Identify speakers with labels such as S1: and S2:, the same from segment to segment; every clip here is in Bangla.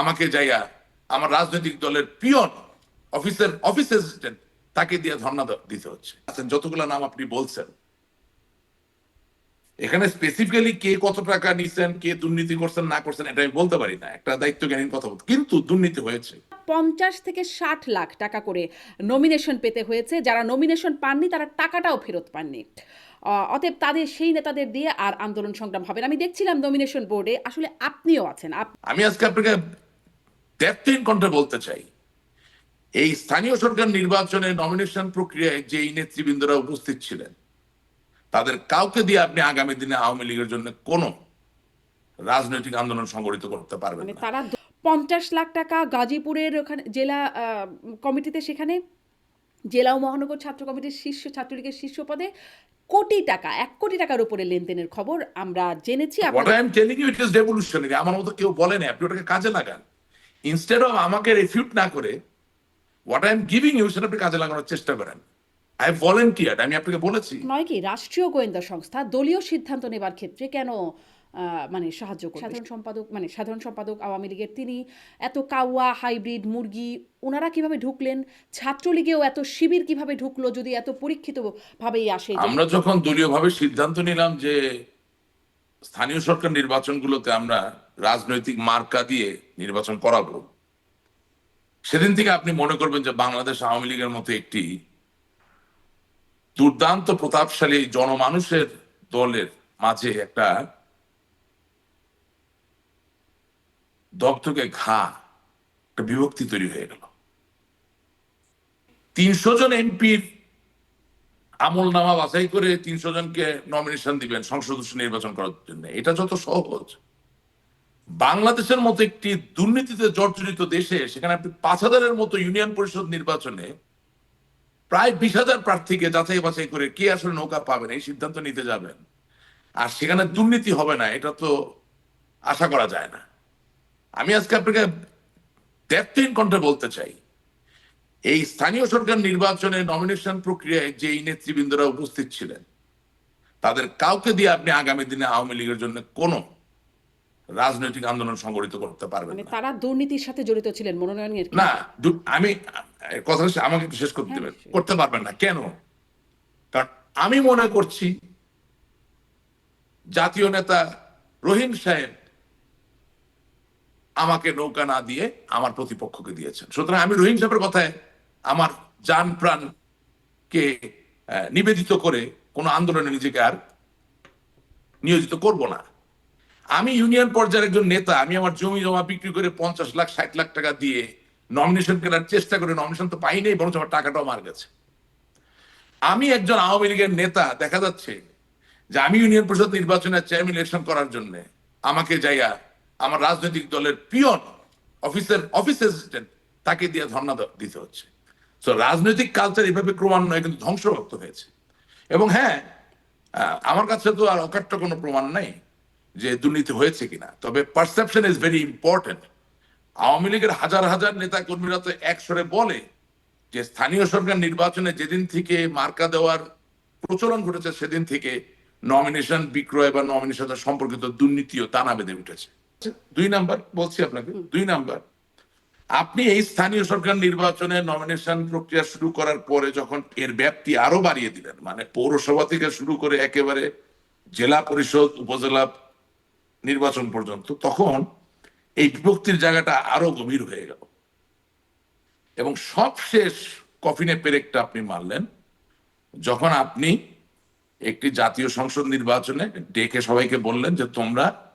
S1: আমাকে যাইয়া আমার রাজনৈতিক দলের পিয়ন অফিসের অফিস অ্যাসিস্ট্যান্ট তাকে দিয়ে ধর্ণা দিতে হচ্ছে। আচ্ছা, যতগুলো নাম আপনি বলছেন এখানে স্পেসিফিক্যালি কে কত টাকা নিছেন কে দুর্নীতি করছেন না করছেন এটা আমি বলতে পারি না। একটা দায়িত্বজ্ঞানীর কথা বলতে। কিন্তু দুর্নীতি হয়েছে।
S2: পঞ্চাশ থেকে ষাট লাখ টাকা করে নমিনেশন পেতে হয়েছে। যারা নমিনেশন পাননি তারা টাকাটাও ফেরত পাননি। অতএব তাদের সেই নেতাদের দিয়ে আর আন্দোলন সংগ্রাম হবে না। আমি দেখছিলাম নমিনেশন বোর্ডে আসলে আপনিও আছেন।
S1: আমি আজকে আপনাকে ডেপথিন কণ্ঠে বলতে চাই। এই স্থানীয় সরকার নির্বাচনে নমিনেশন প্রক্রিয়ায় যে এই নেতৃবৃন্দরা উপস্থিত ছিলেন তাদের কাউকে দিয়ে আপনি আগামী দিনে আওয়ামী লীগের জন্য কোনো রাজনৈতিক আন্দোলন সংগঠিত করতে পারবেন
S2: মানে তারা পঞ্চাশ লাখ টাকা গাজীপুরের ওখানে জেলা কমিটিতে সেখানে জেলা ও মহানগর ছাত্র কমিটির শীর্ষ ছাত্রলীগের শীর্ষ পদে কোটি টাকা এক কোটি টাকার উপরে লেনদেনের খবর আমরা জেনেছি।
S1: আমার মতো কেউ বলে না আপনি ওটাকে কাজে লাগান। ইনস্টেড অফ আমাকে রিফিউট না করে what I am giving you সেটা আপনি কাজে লাগানোর চেষ্টা করেন। আই ভলেন্টিয়ার আমি আপনাকে বলেছি।
S2: নয় কি রাষ্ট্রীয় গোয়েন্দা সংস্থা দলীয় সিদ্ধান্ত নেবার ক্ষেত্রে কেন আহ, মানে সাহায্য করবে? সাধারণ সম্পাদক মানে সাধারণ সম্পাদক আওয়ামী লীগের তিনি এত কাওয়া হাইব্রিড মুরগি ওনারা কীভাবে ঢুকলেন? ছাত্রলীগেও এত শিবির কীভাবে ঢুকলো যদি এত পরীক্ষিত ভাবেই আসে
S1: আমরা যখন দলীয়ভাবে সিদ্ধান্ত নিলাম যে স্থানীয় সরকার নির্বাচনগুলোতে আমরা রাজনৈতিক মার্কা দিয়ে নির্বাচন করাবো। সেদিন থেকে আপনি মনে করবেন যে বাংলাদেশ আওয়ামী লীগের মতো একটি দুর্দান্ত, প্রতাপশালী জনমানুষের দলের মাঝে একটা দগ্ধকে ঘা, একটা বিভক্তি তৈরি হয়ে গেল। তিনশো জন এমপির আমল নামা বাছাই করে তিনশো জনকে নমিনেশন দিবেন সংসদ নির্বাচন করার জন্য। এটা যত সহজ। বাংলাদেশের মতো একটি দুর্নীতিতে জর্জরিত দেশে, সেখানে আপনি পাঁচ হাজারের মতো ইউনিয়ন পরিষদ নির্বাচনে প্রায় বিশ হাজার প্রার্থীকে যাচাই বাছাই করে কে আসলে নৌকা পাবেন, এই সিদ্ধান্ত নিতে যাবেন। আর সেখানে দুর্নীতি হবে না, এটা তো আশা করা যায় না। আমি আজকে আপনাকে ডেপথিন কণ্ঠে বলতে চাই। এই স্থানীয় সরকার নির্বাচনে নমিনেশন প্রক্রিয়ায় যে নেতৃবৃন্দরা উপস্থিত ছিলেন তাদের কাউকে দিয়ে আপনি আগামী দিনে আওয়ামী লীগের জন্য কোনো রাজনৈতিক আন্দোলন সংগঠিত করতে পারবেন
S2: মানে
S1: না।
S2: তারা দুর্নীতির সাথে জড়িত ছিলেন মনোনয়নের
S1: না আমি কথা হচ্ছে আমাকে শেষ করতে দেবেন।
S2: হ্যাঁ,
S1: করতে পারবেন না। কেন? কারণ আমি মনে করছি জাতীয় নেতা রহিম সাহেব আমাকে নৌকা না দিয়ে আমার প্রতিপক্ষকে দিয়েছেন। সুতরাং আমি রহিম সাহেবের কথায় আমার যান প্রাণকে নিবেদিত করে কোনো আন্দোলনে নিজেকে আর নিয়োজিত করব না। আমি ইউনিয়ন পর্যায়ের একজন নেতা, আমি আমার জমি জমা বিক্রি করে পঞ্চাশ লাখ, ষাট লাখ টাকা দিয়ে নমিনেশন কেনার চেষ্টা করে নমিনেশন তো পাই নাই, বরঞ্চ আমার টাকাটাও মার গেছে। আমি একজন আওয়ামী লীগের নেতা, দেখা যাচ্ছে যে আমি ইউনিয়ন পরিষদ নির্বাচনের চেয়ারম্যান ইলেকশন করার জন্য আমাকে যাইয়া আমার রাজনৈতিক দলের পিয়ন অফিসের অফিস অ্যাসিস্ট্যান্ট তাকে দিয়ে ধর্ণা দিতে হচ্ছে। তো রাজনৈতিক কালচার এভাবে ক্রমান্বয়ে কিন্তু ধ্বংসপ্রাপ্ত হয়েছে। এবং হ্যাঁ আমার কাছে তো আর অকাট্য কোনো প্রমাণ নাই যে দুর্নীতি হয়েছে কিনা। তবে perception is very important Awami লীগের হাজার হাজার নেতা কর্মীরা তো একসরে বলে যে স্থানীয় সরকার নির্বাচনে যেদিন থেকে মার্কা দেওয়ার প্রচলন ঘটেছে, সেদিন থেকে নমিনেশন বিক্রয় বা নমিনেশন সম্পর্কিত দুর্নীতিও টানা বেঁধে উঠেছে। দুই নাম্বার বলছি আপনাকে, দুই নাম্বার আপনি এই স্থানীয় সরকার নির্বাচনে নমিনেশন প্রক্রিয়া শুরু করার পরে যখন এর ব্যাপ্তি আরও বাড়িয়ে দিলেন মানে পৌরসভা থেকে শুরু করে একেবারে জেলা পরিষদ, উপজেলা নির্বাচন পর্যন্ত, তখন এই বিভক্তির জায়গাটা আরও গভীর হয়ে গেল। এবং সবশেষ কফিনে পেরেকটা আপনি মারলেন, যখন আপনি একটি জাতীয় সংসদ নির্বাচনে ডেকে সবাইকে বললেন যে তোমরা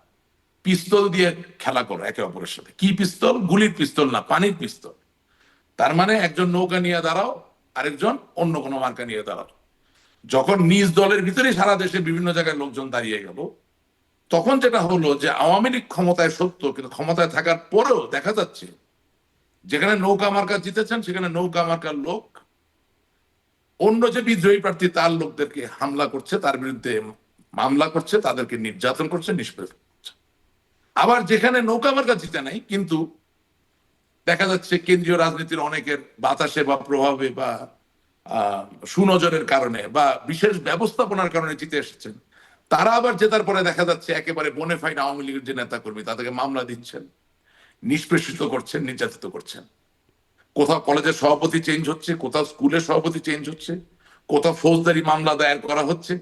S1: পিস্তল দিয়ে খেলা করো, একে অপরের সাথে। কি পিস্তল? গুলির পিস্তল না, পানির পিস্তল। তার মানে একজন নৌকা নিয়ে দাঁড়াও, আরেকজন অন্য কোনো মার্কা নিয়ে দাঁড়াও। যখন নিজ দলের ভিতরে সারা দেশে বিভিন্ন জায়গায় লোকজন দাঁড়িয়ে গেল, তখন যেটা হলো যে আওয়ামী লীগ ক্ষমতায় সত্য, কিন্তু ক্ষমতায় থাকার পরেও দেখা যাচ্ছে, যেখানে নৌকা মার্কা জিতেছেন, সেখানে নৌকা মার্কার লোক, অন্য যে বিদ্রোহী প্রার্থী, তার লোকদেরকে হামলা করছে, তার বিরুদ্ধে মামলা করছে, তাদেরকে নির্যাতন করছে, নিষ্পেষ আবার যেখানে নৌকা মার্কা জিতে নাই, কিন্তু দেখা যাচ্ছে কেন্দ্রীয় রাজনীতির অনেকের বাতাসে বা প্রভাবে বা সুনজরের কারণে বা বিশেষ ব্যবস্থাপনার কারণে জিতে এসেছেন। তারা আবার জেতার পরে দেখা যাচ্ছে একেবারে বনে ফাইন আওয়ামী লীগের যে নেতা কর্মী তাদেরকে মামলা দিচ্ছেন, নিষ্পেষিত করছেন, নির্যাতিত করছেন। কোথাও কলেজের সভাপতি চেঞ্জ হচ্ছে, কোথাও স্কুলের সভাপতি চেঞ্জ হচ্ছে, কোথাও ফৌজদারি মামলা দায়ের করা হচ্ছে,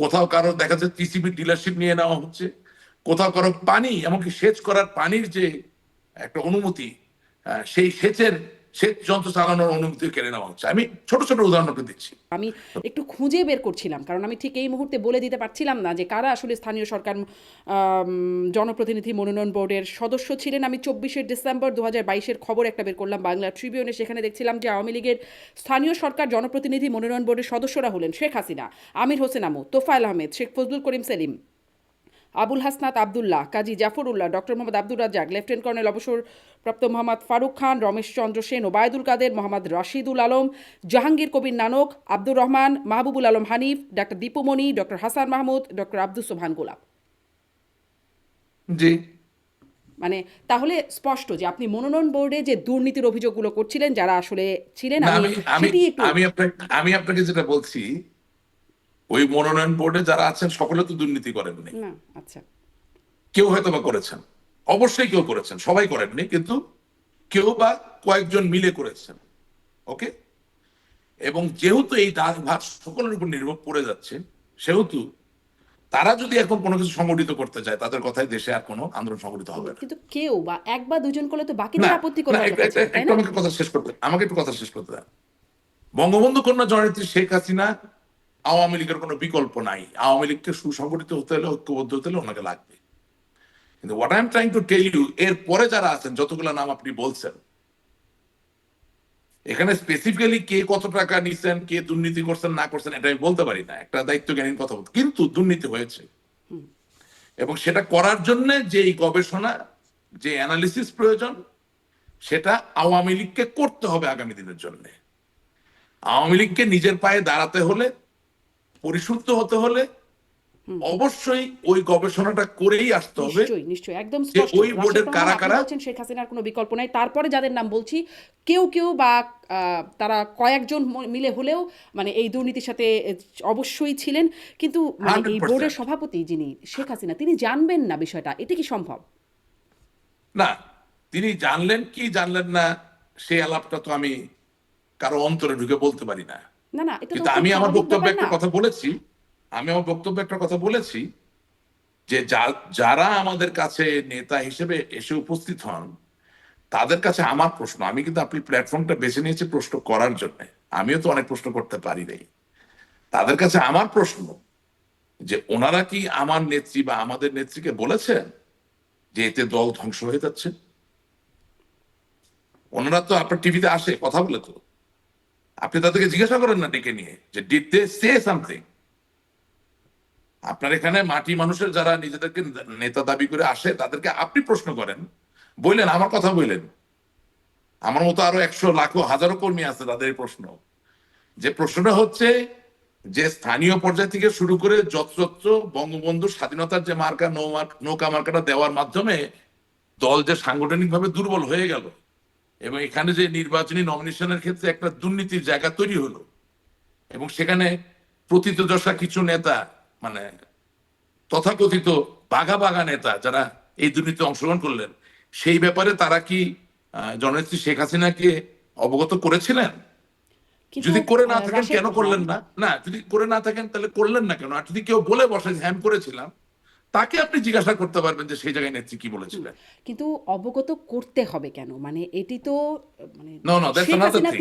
S1: কোথাও কারও দেখা যাচ্ছে টিসিবি ডিলারশিপ নিয়ে নেওয়া হচ্ছে কোথাও কারও পানি, এমনকি সেচ করার পানির যে একটা অনুমতি সেই সেচের সেচ যন্ত্র চালানোর অনুমতি কেড়ে নেওয়া হচ্ছে। আমি ছোট ছোট উদাহরণ দিচ্ছি।
S2: আমি একটু খুঁজে বের করছিলাম, কারণ আমি ঠিক এই মুহূর্তে বলে দিতে পারছিলাম না যে কারা আসলে স্থানীয় সরকার জনপ্রতিনিধি মনোনয়ন বোর্ডের সদস্য ছিলেন। আমি চব্বিশে ডিসেম্বর দু হাজার বাইশের খবর একটা বের করলাম বাংলা ট্রিবিউনে। সেখানে দেখছিলাম যে আওয়ামী লীগের স্থানীয় সরকার জনপ্রতিনিধি মনোনয়ন বোর্ডের সদস্যরা হলেন Sheikh Hasina, Amir Hossain Amu, Tofail Ahmed, Sheikh Fazlul Karim Selim. Abul Hasnat Abdullah Kazi Zafrullah doctor Mohammad Abdur Razzak lieutenant colonel অবসরপ্রাপ্ত Mohammad Faruk Khan Ramesh Chandra Sen Obaidul Quader Mohammad Rashidul Alam Jahangir Kabir Nanak Abdur Rahman Mahbubul Alam Hanif doctor Dipu Moni doctor Hasan Mahmud doctor Abdul Sohan Golap.
S1: জি।
S2: মানে তাহলে স্পষ্ট যে আপনি মনোনয়ন বোর্ডে যে দুর্নীতির অভিযোগগুলো করছিলেন যারা আসলে ছিলেন আমি
S1: আপনাকে আমি আপনাকে যেটা বলছি ওই মনোনয়ন বোর্ডে যারা আছেন সকলে তো দুর্নীতি করেননি।
S2: আচ্ছা।
S1: কেউ হয়তো বা করেছেন। অবশ্যই কেউ করেছেন সবাই করেননি কিন্তু কেউ বা কয়েকজন মিলে করেছেন ওকে? এবং যেহেতু এই ভাগ সকলের উপর নির্ভর পড়ে যাচ্ছে সেহেতু তারা যদি এখন কোনো কিছু সংগঠিত করতে চায় তাদের কথায় দেশে আর কোনো আন্দোলন সংগঠিত হবে না।
S2: কিন্তু কেউ বা এক বা দুজন করলে তো বাকিদের আপত্তি করে
S1: না,
S2: হতে
S1: একটা-
S2: পারছে,
S1: একটা-
S2: তাই
S1: একটু
S2: না
S1: আমাকে কথা শেষ করতে আমাকে একটু কথা শেষ করতে দেন বঙ্গবন্ধু কন্যা জননেত্রী শেখ হাসিনা আওয়ামী লীগের কোনো বিকল্প নাই। আওয়ামী লীগকে সুসংগঠিত হতে হলে ঐক্যবদ্ধ হতে হলে ওনাকে লাগবে। কিন্তু what I am trying to tell you এর পরে যারা আছেন যতগুলো নাম আপনি বলছেন এখানে স্পেসিফিক্যালি কে কত টাকা নিছেন কে দুর্নীতি করছেন না করছেন এটা আমি বলতে পারি না। একটা দায়িত্ব জ্ঞানীর কথা বলতে কিন্তু দুর্নীতি হয়েছে। এবং সেটা করার জন্য যে গবেষণা যে অ্যানালিসিস প্রয়োজন সেটা আওয়ামী লীগকে করতে হবে আগামী দিনের জন্য। আওয়ামী লীগকে নিজের পায়ে দাঁড়াতে হলে পরিশুদ্ধ হতে হলে অবশ্যই ওই গবেষণাটা করেই আসতে হবে
S2: নিশ্চয়ই নিশ্চয়ই একদম স্পষ্ট।
S1: ওই বোর্ডের কারা কারা-
S2: বলছেন শেখ হাসিনার কোনো বিকল্প নাই। তারপরে যাদের নাম বলছি কেউ কেউ বা তারা কয়েকজন মিলে হলেও মানে এই দুর্নীতির সাথে অবশ্যই ছিলেন। কিন্তু মানে এই বোর্ডের সভাপতি যিনি শেখ হাসিনা তিনি জানবেন না বিষয়টা। এটা কি সম্ভব?
S1: না তিনি জানলেন কি জানলেন না সেই আলাপটা তো আমি কারও অন্তরে ঢুকে বলতে পারি না।
S2: না না এটা
S1: কিন্তু আমি আমার বক্তব্যে একটা কথা বলেছি আমি আমার বক্তব্যে একটা কথা বলেছি যে যা- যারা আমাদের কাছে নেতা হিসেবে এসে উপস্থিত হন তাদের কাছে আমার প্রশ্ন আমি কিন্তু আপনি প্ল্যাটফর্মটা বেছে নিয়েছি প্রশ্ন করার জন্য আমিও তো অনেক প্রশ্ন করতে পারি নাই। তাদের কাছে আমার প্রশ্ন যে ওনারা কি আমার নেত্রী বা আমাদের নেত্রীকে বলেছেন যে এতে দল ধ্বংস হয়ে যাচ্ছে? ওনারা তো আপনার টিভিতে আসে কথা বলে তো। আপনি তাদেরকে জিজ্ঞাসা করেন না ডেকে নিয়ে যে ডিড দে সে সামথিং আপনার এখানে মাটি মানুষের যারা নিজেদেরকে নেতা দাবি করে আসে, তাদেরকে আপনি প্রশ্ন করেন, বললেন, আমার কথা বললেন। আমার মতো আরও একশো লাখো, হাজারো কর্মী আছে তাদের প্রশ্ন। যে প্রশ্নটা হচ্ছে যে, স্থানীয় পর্যায় থেকে শুরু করে যত্রত্র বঙ্গবন্ধু স্বাধীনতার যে মার্কা নৌকা মার্কাটা দেওয়ার মাধ্যমে দল যে সাংগঠনিকভাবে দুর্বল হয়ে গেল এবং এখানে যে নির্বাচনী নমিনেশনের ক্ষেত্রে একটা দুর্নীতির জায়গা তৈরি হলো এবং সেখানে প্রতীতদশা কিছু নেতা মানে তথাকথিত বাঘা বাঘা নেতা যারা এই দুর্নীতি অংশগ্রহণ করলেন সেই ব্যাপারে তারা কি জননেত্রী শেখ হাসিনাকে অবগত করেছিলেন? যদি করে না থাকেন কেন করলেন না? না যদি করে না থাকেন তাহলে করলেন না কেন? আর যদি কেউ বলে বসে যে হ্যাঁ করেছিলাম। তাকে আপনি জিজ্ঞাসা করতে পারবেন যে সেই জায়গায় নেত্রী কি বলেছিলেন।
S2: কিন্তু অবগত করতে হবে কেন? মানে এটি তো মানে.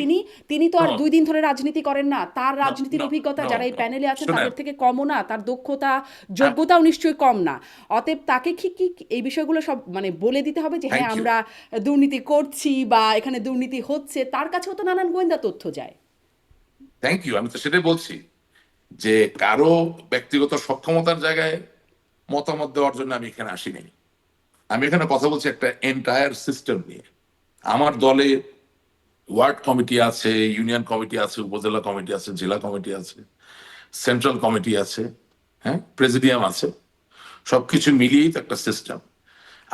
S2: তিনি তিনি তো আর দুই দিন ধরে রাজনীতি করেন না। তার রাজনীতির অভিজ্ঞতা যারা এই প্যানেলে আছেন তাদের থেকে কমও না তার দক্ষতা যোগ্যতাও নিশ্চয়ই কম না। অতএব তাকে কি কি এই বিষয়গুলো সব মানে বলে দিতে হবে যে হ্যাঁ আমরা দুর্নীতি করছি বা এখানে দুর্নীতি হচ্ছে তার কাছেও তো নানান গোয়েন্দা তথ্য যায়।
S1: থ্যাংক ইউ আমি তো সেটাই বলছি যে কারও ব্যক্তিগত সক্ষমতার জায়গায় মতামত দেওয়ার জন্য আমি এখানে আসিনি। আমি এখানে কথা বলছি একটা এন্টায়ার সিস্টেম নিয়ে। আমার দলে ওয়ার্ড কমিটি আছে, ইউনিয়ন কমিটি আছে, উপজেলা কমিটি আছে, জেলা কমিটি আছে, সেন্ট্রাল কমিটি আছে হ্যাঁ প্রেসিডিয়াম আছে। সবকিছু মিলিয়েই তো একটা সিস্টেম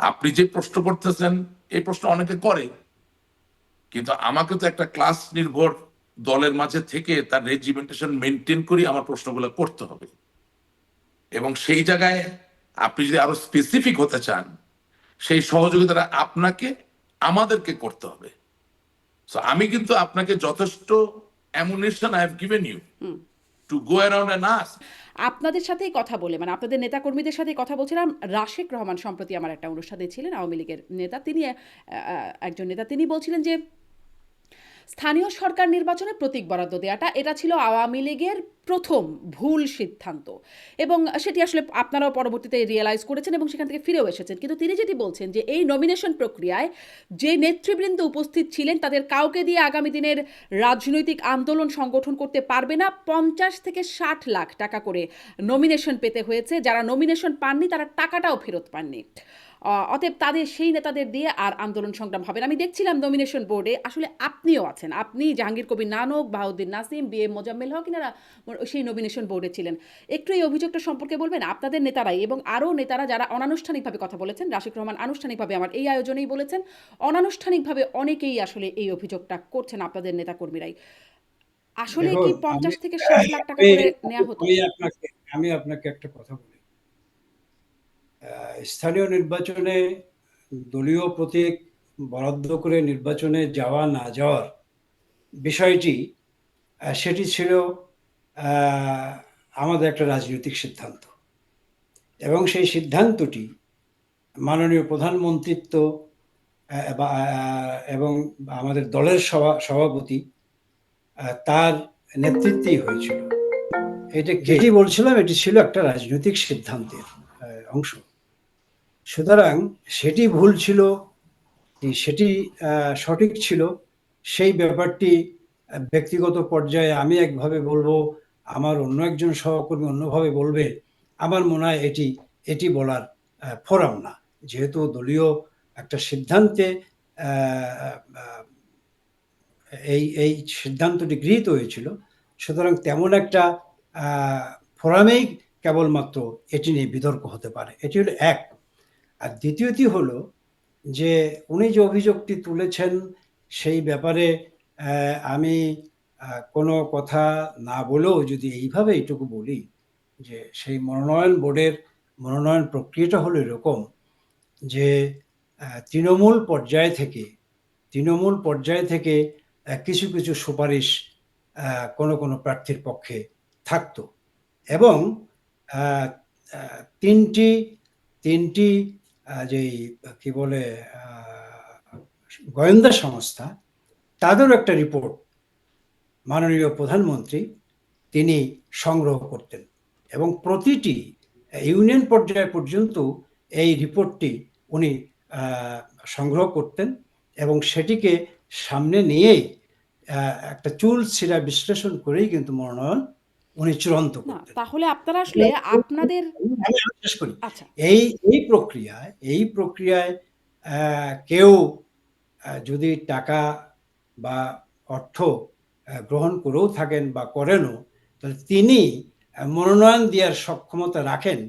S1: আপনি যে প্রশ্ন করতেছেন, এই প্রশ্ন অনেকে করে। কিন্তু আমাকে তো একটা ক্লাস নির্ভর দলের মাঝে থেকে তার রেজিমেন্টেশন মেনটেন করে আমার প্রশ্নগুলো করতে হবে। এবং সেই জায়গায় আপনি যদি আরও স্পেসিফিক হতে চান সেই সহযোগিতাটা আপনাকে আমাদেরকে করতে হবে। So, আমি কিন্তু আপনাকে যথেষ্ট ammunition I have given you to go around and ask
S2: আপনাদের সাথেই কথা বলে মানে আপনাদের নেতাকর্মীদের সাথেই কথা বলছিলাম। রাশেক রহমান সম্প্রতি আমার একটা অনুষ্ঠানে ছিলেন আওয়ামী লীগের নেতা। তিনি একজন নেতা। তিনি বলছিলেন যে স্থানীয় সরকার নির্বাচনে প্রতীক বরাদ্দ দেওয়াটা এটা ছিল আওয়ামী লীগের প্রথম ভুল সিদ্ধান্ত। এবং সেটি আসলে আপনারাও পরবর্তীতে রিয়েলাইজ করেছেন এবং সেখান থেকে ফিরেও এসেছেন। কিন্তু তিনি যেটি বলছেন যে, এই নমিনেশন প্রক্রিয়ায় যে নেতৃবৃন্দ উপস্থিত ছিলেন, তাদের কাউকে দিয়ে আগামী দিনের রাজনৈতিক আন্দোলন সংগঠন করতে পারবে না। পঞ্চাশ থেকে ষাট লাখ টাকা করে নমিনেশন পেতে হয়েছে। যারা নমিনেশন পাননি, তারা টাকাটাও ফেরত পাননি। অতএব তাদের সেই নেতাদের দিয়ে আর আন্দোলন সংগ্রাম হবে না। আমি দেখছিলাম নমিনেশন বোর্ডে আসলে আপনিও আছেন। আপনি জাহাঙ্গীর কবির নানক বাহাউদ্দিন নাসিম বি এম মোজাম্মেল হক ইনারা সেই নমিনেশন বোর্ডে ছিলেন। একটু এই অভিযোগটা সম্পর্কে বলবেন? আপনাদের নেতারাই এবং আরও নেতারা যারা অনানুষ্ঠানিকভাবে কথা বলেছেন রাশিক রহমান আনুষ্ঠানিকভাবে আমার এই আয়োজনেই বলেছেন অনানুষ্ঠানিকভাবে অনেকেই আসলে এই অভিযোগটা করছেন আপনাদের নেতাকর্মীরাই। আসলে কি পঞ্চাশ থেকে ষাট লাখ টাকা করে নেওয়া হতো?
S3: আমি আপনাকে একটা কথা বলি। স্থানীয় নির্বাচনে দলীয় প্রতীক বরাদ্দ করে নির্বাচনে যাওয়া না যাওয়ার বিষয়টি সেটি ছিল আমাদের একটা রাজনৈতিক সিদ্ধান্ত। এবং সেই সিদ্ধান্তটি মাননীয় প্রধানমন্ত্রিত্ব এবং আমাদের দলের সভা, সভাপতি তার নেতৃত্বেই হয়েছিল। এটা যেটি বলছিলাম? এটি ছিল একটা রাজনৈতিক সিদ্ধান্তের অংশ। সুতরাং সেটি ভুল ছিল, সেটি সঠিক ছিল। সেই ব্যাপারটি ব্যক্তিগত পর্যায়ে আমি একভাবে বলব, আমার অন্য একজন সহকর্মী অন্যভাবে বলবে, আমার মনে হয় এটি এটি বলার ফোরাম না। যেহেতু দলীয় একটা সিদ্ধান্তে এই এই সিদ্ধান্তটি গৃহীত হয়েছিল, সুতরাং তেমন একটা ফোরামেই কেবলমাত্র এটি নিয়ে বিতর্ক হতে পারে। এটি হলো এক। আর দ্বিতীয়টি হলো যে উনি যে অভিযোগটি তুলেছেন সেই ব্যাপারে আমি কোনো কথা না বলেও যদি এইভাবে এইটুকু বলি যে সেই মনোনয়ন বোর্ডের মনোনয়ন প্রক্রিয়াটা হলো এরকম যে তৃণমূল পর্যায় থেকে, তৃণমূল পর্যায় থেকে কিছু কিছু সুপারিশ কোনো কোনো প্রার্থীর পক্ষে থাকতো এবং তিনটি তিনটি যেই কি বলে গোয়েন্দা সংস্থা, তাদেরও একটা রিপোর্ট মাননীয় প্রধানমন্ত্রী তিনি সংগ্রহ করতেন। এবং প্রতিটি ইউনিয়ন পর্যায় পর্যন্ত এই রিপোর্টটি উনি সংগ্রহ করতেন এবং সেটিকে সামনে নিয়েই একটা চুল ছিঁড়া বিশ্লেষণ করেই কিন্তু মনোনয়ন উনি চূড়ান্ত করতেন।
S2: তাহলে আপনারা আসলে আপনাদের
S3: আমি শেষ করি।
S2: আচ্ছা।
S3: এই এই প্রক্রিয়ায় এই প্রক্রিয়ায় কেউ যদি টাকা বা অর্থ গ্রহণ করেও থাকেন বা করেনও তাহলে তিনি মনোনয়ন দেওয়ার সক্ষমতা রাখেন।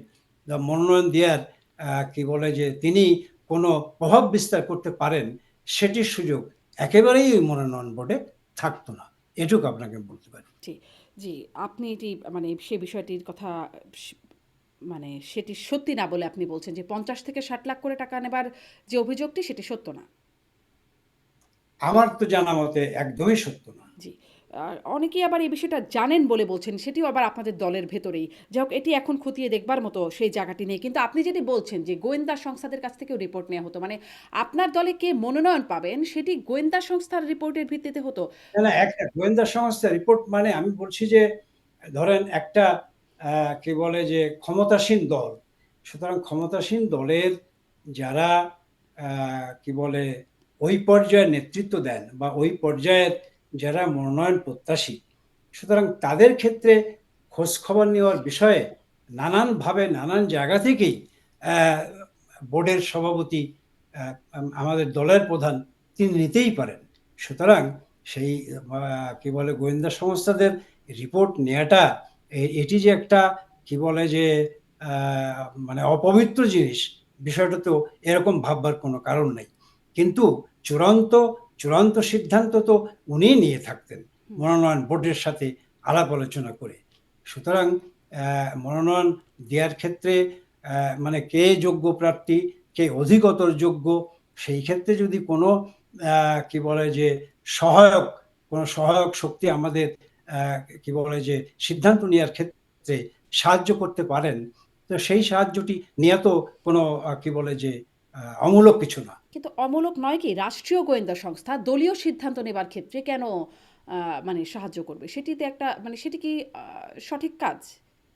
S3: বা মনোনয়ন দেওয়ার আহ, কি বলে যে তিনি কোনো প্রভাব বিস্তার করতে পারেন সেটির সুযোগ একেবারেই মনোনয়ন বোর্ডে থাকতো না। এটুকু আপনাকে বলতে পারি।
S2: জি আপনি এটি মানে সে বিষয়টির কথা মানে সেটি সত্যি না বলে আপনি বলছেন যে পঞ্চাশ থেকে ষাট লাখ করে টাকা নেবার যে অভিযোগটি সেটি সত্য না?
S3: আমার তো জানা মতে একদমই সত্য না।
S2: জি অনেকেই আবার এই বিষয়টা জানেন বলে বলছেন, সেটিও আবার আপনাদের দলের ভেতরেই। যাই হোক, এটি এখন খতিয়ে দেখবার মতো সেই জায়গাটি নেই। কিন্তু আপনি যেটি বলছেন যে গোয়েন্দা সংস্থাদের কাছ থেকেও রিপোর্ট নেওয়া হতো মানে আপনার দলে কে মনোনয়ন পাবেন সেটি গোয়েন্দা সংস্থার রিপোর্টের ভিত্তিতে হতো?
S3: না একটা গোয়েন্দা সংস্থা রিপোর্ট মানে আমি বলছি যে, ধরেন একটা কি বলে যে ক্ষমতাসীন দল। সুতরাং ক্ষমতাসীন দলের যারা কি বলে, ওই পর্যায়ে নেতৃত্ব দেন বা ওই পর্যায়ের যারা মনোনয়ন প্রত্যাশী, সুতরাং তাদের ক্ষেত্রে খোঁজ খবর নেওয়ার বিষয়ে নানানভাবে, নানান জায়গা থেকেই বোর্ডের সভাপতি আমাদের দলের প্রধান তিনি নিতেই পারেন। সুতরাং সেই কি বলে, গোয়েন্দা সংস্থাদের রিপোর্ট নেওয়াটা এটি যে একটা, কি বলে যে মানে অপবিত্র জিনিস, বিষয়টা তো এরকম ভাববার কোনো কারণ নেই। কিন্তু চূড়ান্ত চূড়ান্ত সিদ্ধান্ত তো উনিই নিয়ে থাকতেন মনোনয়ন বোর্ডের সাথে আলাপ আলোচনা করে। সুতরাং মনোনয়ন দেওয়ার ক্ষেত্রে মানে কে যোগ্য প্রার্থী কে অধিকতর যোগ্য সেই ক্ষেত্রে যদি কোনো কি বলে যে সহায়ক কোনো সহায়ক শক্তি আমাদের কি বলে যে সিদ্ধান্ত নেওয়ার ক্ষেত্রে সাহায্য করতে পারেন তো সেই সাহায্যটি নিয়ে তো কোনো কি বলে যে অমূলক কিছু না।
S2: কিন্তু অমূলক নয় কি রাষ্ট্রীয় গোয়েন্দা সংস্থা দলীয় সিদ্ধান্ত নেবার ক্ষেত্রে কেন মানে সাহায্য করবে? সেটিতে একটা মানে সেটি কি সঠিক কাজ?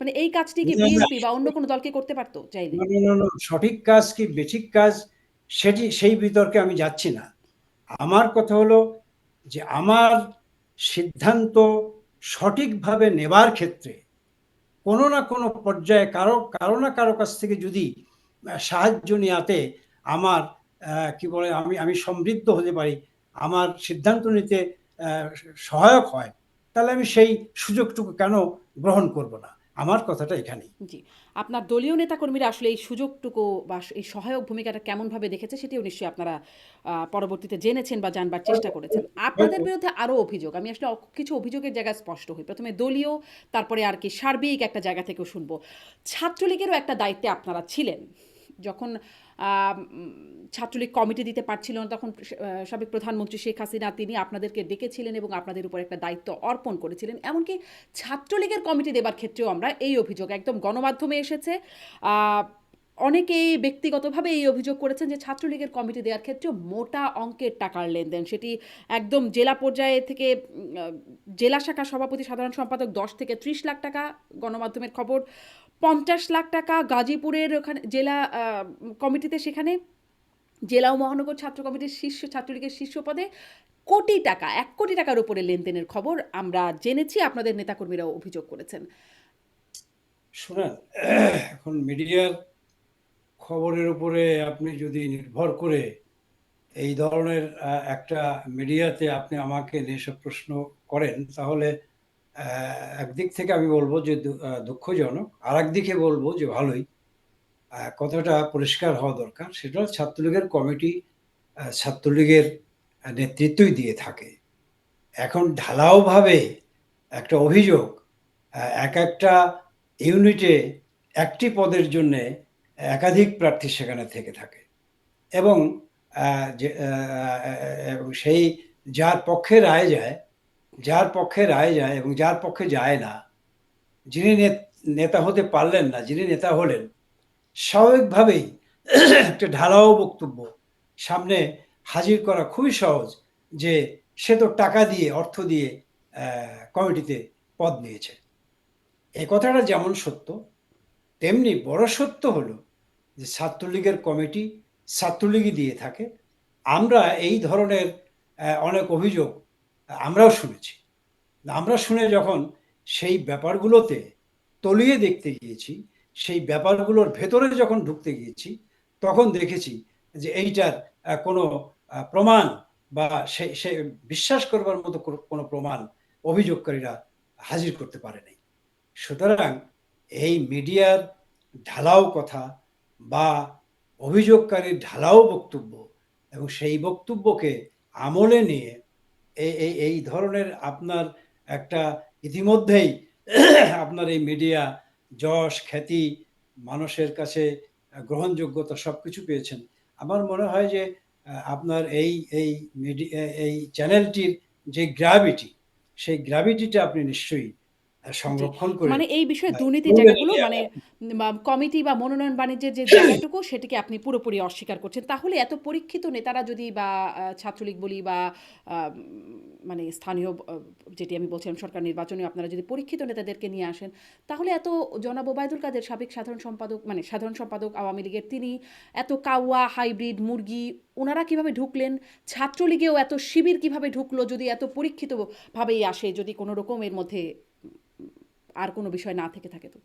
S2: মানে এই কাজটি কি। বিএনপি বা অন্য কোনো দলকে করতে পারতো? চাইলে
S3: না, না, না, না, সঠিক কাজ কি বেঠিক কাজ সেটি সেই বিতর্কে আমি যাচ্ছি না। আমার কথা হলো যে আমার সিদ্ধান্ত সঠিকভাবে নেবার ক্ষেত্রে কোনো না কোনো পর্যায়ে কারও কারও না কারও কাছ থেকে যদি সাহায্য নেওয়াতে আমার কি বলে, আমি আমি সমৃদ্ধ হতে পারি, আমার সিদ্ধান্ত নিতে সহায়ক হয়, তাহলে আমি সেই সুযোগটুকু কেন গ্রহণ করব না? আমার কথাটা এখানেই।
S2: জি, আপনার দলীয় নেতাকর্মীরা আসলে এই সুযোগটুকু বা এই সহায়ক ভূমিকাটা কেমনভাবে দেখেছে সেটিও নিশ্চয়ই আপনারা পরবর্তীতে জেনেছেন বা জানবার চেষ্টা করেছেন। আপনাদের বিরুদ্ধে আরও অভিযোগ, আমি আসলে কিছু অভিযোগের জায়গায় স্পষ্ট হই। প্রথমে দলীয়, তারপরে আর কি সার্বিক একটা জায়গা থেকেও শুনব। ছাত্রলীগেরও একটা দায়িত্বে আপনারা ছিলেন, যখন ছাত্রলীগ কমিটি দিতে পারছিল না, তখন সাবেক প্রধানমন্ত্রী শেখ হাসিনা তিনি আপনাদেরকে ডেকেছিলেন এবং আপনাদের উপর একটা দায়িত্ব অর্পণ করেছিলেন। এমনকি ছাত্রলীগের কমিটি দেবার ক্ষেত্রেও আমরা এই অভিযোগ, একদম গণমাধ্যমে এসেছে। অনেকেই ব্যক্তিগতভাবে এই অভিযোগ করেছেন যে ছাত্রলীগের কমিটি দেওয়ার ক্ষেত্রে মোটা অঙ্কের টাকার লেনদেন। সেটি একদম জেলা পর্যায়ে থেকে জেলা শাখা সভাপতি সাধারণ সম্পাদক দশ থেকে ত্রিশ লাখ টাকা গণমাধ্যমের খবর। পঞ্চাশ লাখ টাকা গাজীপুরের ওখানে জেলা কমিটিতে সেখানে জেলা ও মহানগর ছাত্র কমিটির শীর্ষ, ছাত্রলীগের শীর্ষ পদে কোটি টাকা, এক কোটি টাকার উপরে লেনদেনের খবর আমরা জেনেছি, আপনাদের নেতাকর্মীরাও অভিযোগ করেছেন।
S3: শোনেন, এখন মিডিয়ার খবরের উপরে আপনি যদি নির্ভর করে এই ধরনের একটা মিডিয়াতে আপনি আমাকে যেসব প্রশ্ন করেন, তাহলে একদিক থেকে আমি বলব যে দুঃখজনক আর একদিকে বলব যে ভালোই। কথাটা পরিষ্কার হওয়া দরকার সেটা ছাত্রলীগের কমিটি ছাত্রলীগের নেতৃত্বই দিয়ে থাকে। এখন ঢালাওভাবে একটা অভিযোগ এক একটা ইউনিটে একটি পদের জন্য একাধিক প্রার্থী সেখানে থেকে থাকে। এবং সেই যার পক্ষে রায় যায় যার পক্ষে রায় যায় এবং যার পক্ষে যায় না, যিনি নেতা হতে পারলেন না, যিনি নেতা হলেন, স্বাভাবিকভাবেই একটা ঢালাও বক্তব্য সামনে হাজির করা খুবই সহজ যে সে তো টাকা দিয়ে, অর্থ দিয়ে কমিটিতে পদ নিয়েছে। এই কথাটা যেমন সত্য, তেমনি বড় সত্য হলো যে ছাত্রলীগের কমিটি ছাত্রলীগই দিয়ে থাকে। আমরা এই ধরনের অনেক অভিযোগ আমরাও শুনেছি। আমরা শুনে যখন সেই ব্যাপারগুলোতে তলিয়ে দেখতে গিয়েছি, সেই ব্যাপারগুলোর ভেতরে যখন ঢুকতে গিয়েছি, তখন দেখেছি যে এইটার কোনো প্রমাণ বা সে সে বিশ্বাস করবার মতো কোনো- প্রমাণ অভিযোগকারীরা হাজির করতে পারেনি সুতরাং এই মিডিয়ার ঢালাও কথা বা অভিযোগকারীর ঢালাও বক্তব্য এবং সেই বক্তব্যকে আমলে নিয়ে এই এই ধরনের আপনার একটা ইতিমধ্যেই আপনার এই মিডিয়া যশ, খ্যাতি, মানুষের কাছে গ্রহণযোগ্যতা সব কিছু পেয়েছেন। আমার মনে হয় যে আপনার এই এই মিডিয়া এই চ্যানেলটির যে গ্র্যাভিটি সেই গ্র্যাভিটিটা আপনি নিশ্চয়ই সংরক্ষণ করে
S2: মানে এই বিষয়ে
S3: হ্যাঁ,
S2: দুর্নীতি জায়গাগুলো মানে কমিটি বা মনোনয়ন বাণিজ্যের যে জায়গাটুকু সেটিকে আপনি পুরোপুরি অস্বীকার করছেন। তাহলে এত পরীক্ষিত নেতারা যদি বা ছাত্রলীগ বলি বা মানে স্থানীয় যেটি আমি বলছিলাম সরকার নির্বাচনে আপনারা যদি পরীক্ষিত নেতাদেরকে নিয়ে আসেন তাহলে এত জনাব ওবায়দুল কাদের সাবেক সাধারণ সম্পাদক মানে সাধারণ সম্পাদক আওয়ামী লীগের তিনি এত কাউয়া হাইব্রিড মুরগি ওনারা কীভাবে ঢুকলেন? ছাত্রলীগেও এত শিবির কীভাবে ঢুকলো? যদি এত পরীক্ষিতভাবেই আসে যদি কোনো রকম এর মধ্যে আর কোনো বিষয় না থেকে থাকে তো?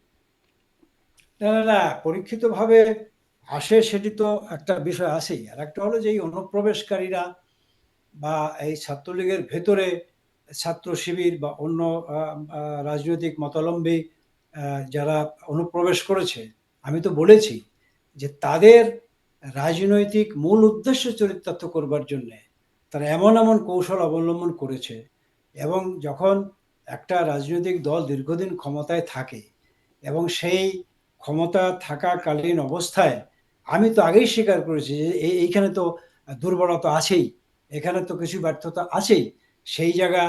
S3: না না না, পরীক্ষিতভাবে আসে সেটি তো একটা বিষয় আছেই। আর একটা হলো যে এই অনুপ্রবেশকারীরা বা এই ছাত্রলীগের ভেতরে ছাত্র শিবির বা অন্য রাজনৈতিক মতাবলম্বী যারা অনুপ্রবেশ করেছে, আমি তো বলেছি যে তাদের রাজনৈতিক মূল উদ্দেশ্য চরিতার্থ করবার জন্যে তারা এমন এমন কৌশল অবলম্বন করেছে এবং যখন একটা রাজনৈতিক দল দীর্ঘদিন ক্ষমতায় থাকে এবং সেই ক্ষমতা থাকাকালীন অবস্থায় আমি তো আগেই স্বীকার করেছি যে এইখানে তো দুর্বলতা আছেই, এখানে তো কিছু ব্যর্থতা আছেই। সেই জায়গা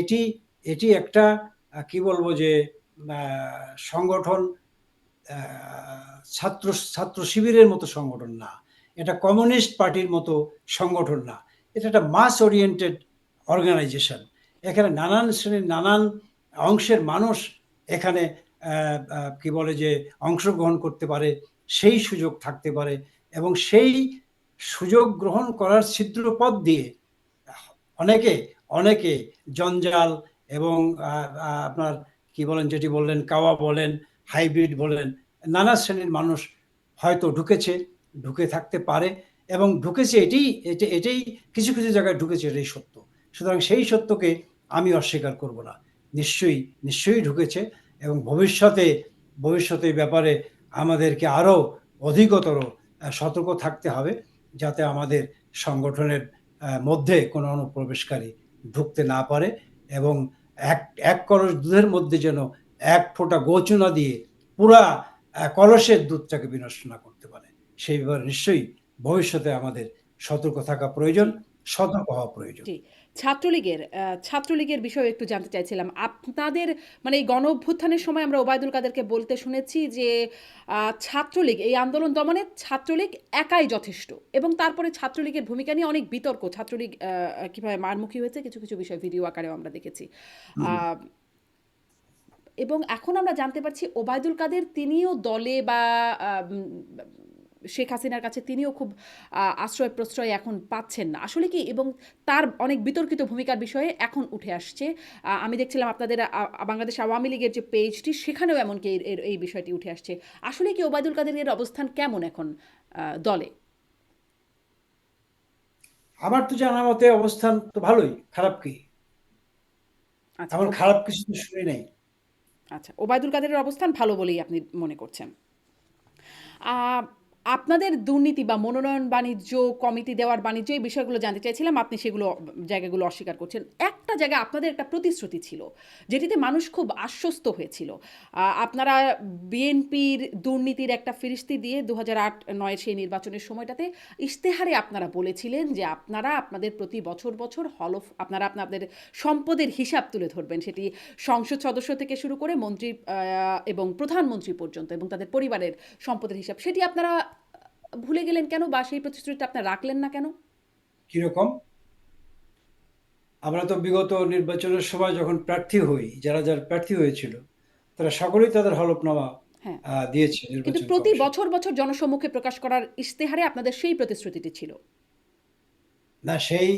S3: এটি এটি একটা কি বলব যে সংগঠন ছাত্র ছাত্র শিবিরের মতো সংগঠন না। এটা কমিউনিস্ট পার্টির মতো সংগঠন না। এটা একটা মাস ওরিয়েন্টেড অর্গানাইজেশন এখানে নানান শ্রেণির নানান অংশের মানুষ এখানে কি বলে যে অংশগ্রহণ করতে পারে, সেই সুযোগ থাকতে পারে এবং সেই সুযোগ গ্রহণ করার ছিদ্র পথ দিয়ে অনেকে অনেকে জঞ্জাল এবং আপনার কি বলেন, যেটি বললেন, কাওয়া বলেন, হাইব্রিড বলেন, নানা শ্রেণির মানুষ হয়তো ঢুকেছে, ঢুকে থাকতে পারে এবং ঢুকেছে এটি এটি, এটাই কিছু কিছু জায়গায় ঢুকেছে এটাই সত্য। সুতরাং সেই সত্যকে আমি অস্বীকার করব না। নিশ্চয়ই নিশ্চয়ই ঢুকেছে এবং ভবিষ্যতে ভবিষ্যতে ব্যাপারে আমাদেরকে আরও অধিকতর সতর্ক থাকতে হবে যাতে আমাদের সংগঠনের মধ্যে কোনো অনুপ্রবেশকারী ঢুকতে না পারে এবং এক এক কলস দুধের মধ্যে যেন এক ফোঁটা গোচনা দিয়ে পুরা কলসের দুধটাকে বিনষ্ট না করতে পারে। সেই ব্যাপারে নিশ্চয়ই ভবিষ্যতে আমাদের সতর্ক থাকা প্রয়োজন, সতর্ক হওয়া প্রয়োজন।
S2: ছাত্রলীগের ছাত্রলীগের বিষয়ে একটু জানতে চাইছিলাম। আপনাদের মানে এই গণ অভ্যুত্থানের সময় আমরা ওবায়দুল কাদেরকে বলতে শুনেছি যে ছাত্রলীগ এই আন্দোলন দমনে ছাত্রলীগ একাই যথেষ্ট এবং তারপরে ছাত্রলীগের ভূমিকা নিয়ে অনেক বিতর্ক। ছাত্রলীগ কীভাবে মারমুখী হয়েছে কিছু কিছু বিষয় ভিডিও আকারেও আমরা দেখেছি। এবং এখন আমরা জানতে পারছি ওবায়দুল কাদের তিনিও দলে বা শেখ হাসিনার কাছে তিনিও খুব আশ্রয় প্রশ্রয় এখন পাচ্ছেন না। আসলে কি এবং তার অনেক বিতর্কিত ভূমিকার বিষয়ে এখন উঠে আসছে। আমি দেখছিলাম আপনাদের বাংলাদেশ আওয়ামী লীগের যে পেজটি সেখানেও এমনকি এই বিষয়টি উঠে আসছে। আসলে কি ওবায়দুল কাদেরের অবস্থান কেমন এখন দলে?
S3: আমার তো জানা মতে অবস্থান তো ভালোই খারাপ কি?
S2: আচ্ছা।
S3: এমন খারাপ কিছু তো শুনি নাই।
S2: আচ্ছা ওবায়দুল কাদেরের অবস্থান ভালো বলেই আপনি মনে করছেন। আহ, আপনাদের দুর্নীতি বা মনোনয়ন বাণিজ্য, কমিটি দেওয়ার বাণিজ্য এই বিষয়গুলো জানতে চাইছিলাম, আপনি সেগুলো, জায়গাগুলো অস্বীকার করছেন। একটা জায়গায় আপনাদের একটা প্রতিশ্রুতি ছিল, যেটিতে মানুষ খুব আশ্বস্ত হয়েছিল। আপনারা বিএনপির দুর্নীতির একটা ফিরিস্তি দিয়ে দু হাজার আট নয়ের সেই নির্বাচনের সময়টাতে ইশতেহারে আপনারা বলেছিলেন যে আপনারা আপনাদের প্রতি বছর বছর হলফ আপনারা আপনাদের সম্পদের হিসাব তুলে ধরবেন। সেটি সংসদ সদস্য থেকে শুরু করে মন্ত্রী এবং প্রধানমন্ত্রী পর্যন্ত এবং তাদের পরিবারের সম্পদের হিসাব। সেটি আপনারা ভুলে গেলেন কেন বা সেই প্রতিশ্রুতিটা আপনারা রাখলেন না কেন?
S3: কীরকম? আমরা তো বিগত নির্বাচনের সময় যখন প্রার্থী হই যারা যারা প্রার্থী হয়েছিল তারা সকলেই তাদের হলফনামা
S2: হ্যাঁ।
S3: দিয়েছে
S2: কিন্তু প্রতি বছর বছর জনসম্মুখে প্রকাশ করার ইশতেহারে আপনাদের সেই প্রতিশ্রুতিটি ছিল।
S3: না সেই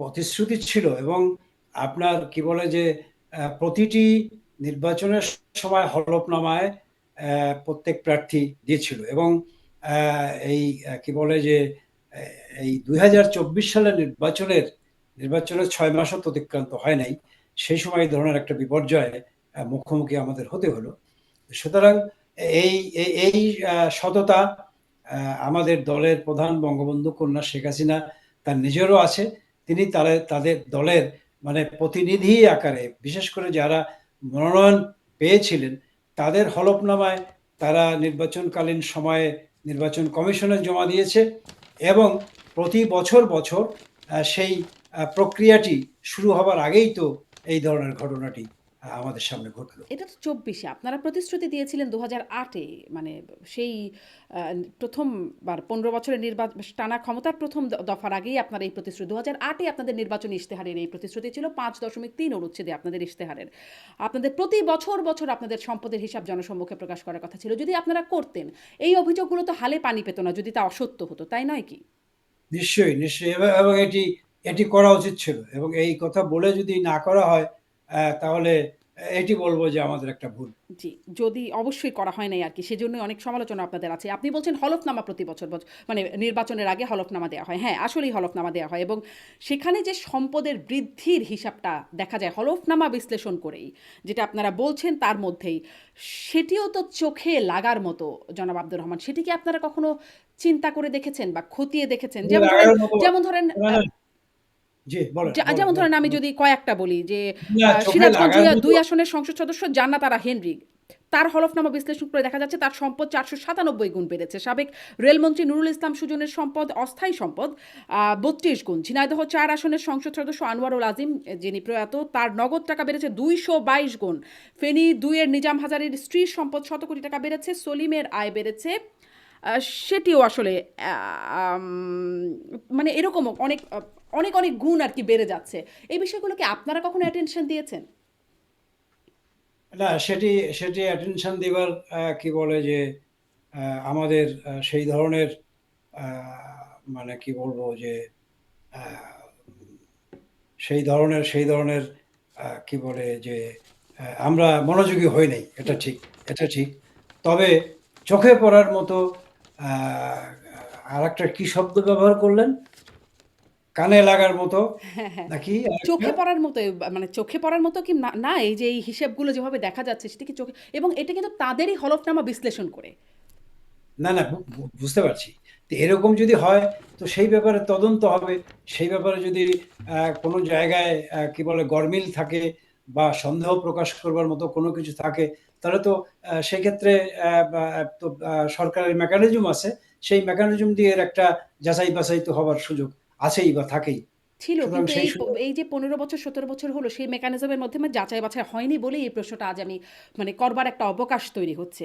S3: প্রতিশ্রুতি ছিল এবং আপনার কি বলে যে প্রতিটি নির্বাচনের সময় হলফনামায় আহ, প্রত্যেক প্রার্থী দিয়েছিল এবং এই কি বলে যে এই দুই হাজার চব্বিশ সালের নির্বাচনের নির্বাচনের ছয় মাসও অতিক্রান্ত হয় নাই। সেই সময় এই ধরনের একটা বিপর্যয়ে মুখোমুখি আমাদের হতে হলো। সুতরাং এই, এই- সততা আমাদের দলের প্রধান বঙ্গবন্ধু কন্যা শেখ হাসিনা তার নিজেরও আছে। তিনি তাদের তাদের দলের মানে প্রতিনিধি আকারে, বিশেষ করে যারা মনোনয়ন পেয়েছিলেন, তাদের হলফনামায় তারা নির্বাচনকালীন সময়ে নির্বাচন কমিশনে জমা দিয়েছে এবং প্রতি বছর বছর সেই প্রক্রিয়াটি শুরু হবার আগেই তো এই ধরনের ঘটনাটি আমাদের সামনে ঘটলো।
S2: এটা তো চব্বিশে আপনারা প্রতিশ্রুতি দিয়েছিলেন দু হাজার আটে মানে সেই প্রথমবার পনেরো বছরের নির্বাচন টানা ক্ষমতার প্রথম দফার আগেই আপনার এই প্রতিশ্রুতি দু হাজার আটে আপনাদের নির্বাচনী ইশতেহারের এই প্রতিশ্রুতি ছিল পাঁচ দশমিক তিন অনুচ্ছেদে আপনাদের ইশতেহারের। আপনাদের প্রতি বছর বছর আপনাদের সম্পদের হিসাব জনসম্মুখে প্রকাশ করার কথা ছিল। যদি আপনারা করতেন এই অভিযোগগুলো তো হালে পানি পেত না যদি তা অসত্য হতো তাই নয় কি?
S3: নিশ্চয়ই নিশ্চয়ই এবং- এটি এটি করা উচিত ছিল এবং এই কথা বলে যদি না করা হয় তাহলে এটি বলব যে আমাদের একটা ভুল।
S2: জি যদি অবশ্যই করা হয় নাই আর কি সেজন্য অনেক সমালোচনা আপনাদের আছে। আপনি বলছেন হলফনামা প্রতি বছর মানে নির্বাচনের আগে হলফনামা দেওয়া হয়। হ্যাঁ আসলেই হলফনামা দেওয়া হয় এবং সেখানে যে সম্পদের বৃদ্ধির হিসাবটা দেখা যায় হলফনামা বিশ্লেষণ করেই যেটা আপনারা বলছেন তার মধ্যেই সেটিও তো চোখে লাগার মতো জনাব আব্দুর রহমান। সেটি কি আপনারা কখনো চিন্তা করে দেখেছেন বা খতিয়ে দেখেছেন? যেমন ধরেন যেমন ধরেন আহ,
S3: জি বলেন
S2: যে-
S3: বলেন,
S2: যেমন ধরেন আমি যদি কয়েকটা বলি যে সিরাজগঞ্জ দুই আসনের সংসদ সদস্য জান্নাত আরা হেনরি। তার হলফনামা বিশ্লেষণ করে দেখা যাচ্ছে তার সম্পদ চারশো সাতানব্বই গুণ বেড়েছে। সাবেক রেলমন্ত্রী নুরুল ইসলাম সুজনের সম্পদ অস্থায়ী সম্পদ বত্রিশ গুণ। ঝিনাইদহ চার আসনের সংসদ সদস্য আনোয়ারুল আজিম যিনি প্রয়াত তার নগদ টাকা বেড়েছে দুইশো বাইশ গুণ। ফেনী দুইয়ের নিজাম হাজারের স্ত্রীর সম্পদ শত কোটি টাকা বেড়েছে সলিমের আয় বেড়েছে। আহ, সেটিও আসলে মানে এরকম অনেক অনেক অনেক গুণ আর কি বেড়ে যাচ্ছে। এই বিষয়গুলোকে আপনারা কখনো অ্যাটেনশন দিয়েছেন?
S3: না, সেটি সেটি অ্যাটেনশন দেবার কি বলে যে আমাদের সেই ধরনের মানে কি বলব যে সেই ধরনের সেই ধরনের কি বলে যে আমরা মনোযোগী হই নাই, এটা ঠিক এটা ঠিক। তবে চোখে পড়ার মতো আর একটা কি শব্দ ব্যবহার করলেন? কানে লাগার মতো। নাকি?
S2: চোখে পড়ার মতো মানে চোখে পড়ার মতো কি না- এই যে এই হিসেবগুলো যেভাবে দেখা যাচ্ছে সেটা কি চোখে এবং এটা কিন্তু তাদেরই হলফনামা বিশ্লেষণ করে।
S3: না না বুঝতে পারছি। তো এরকম যদি হয় তো সেই ব্যাপারে তদন্ত হবে। সেই ব্যাপারে যদি কোনো জায়গায় কি বলে গরমিল থাকে বা সন্দেহ প্রকাশ করবার মতো কোনো কিছু থাকে তাহলে তো সেক্ষেত্রে তো সরকারের মেকানিজম আছে। সেই মেকানিজম দিয়ে এর একটা যাচাই বাছাই তো হবার সুযোগ। আছেই বা থাকেই।
S2: ছিল কিন্তু এই এই যে পনেরো বছর সতেরো বছর হলো সেই মেকানিজমের মাধ্যমে যাচাই বাছাই হয়নি বলেই এই প্রশ্নটা আজ আমি মানে করবার একটা অবকাশ তৈরি হচ্ছে।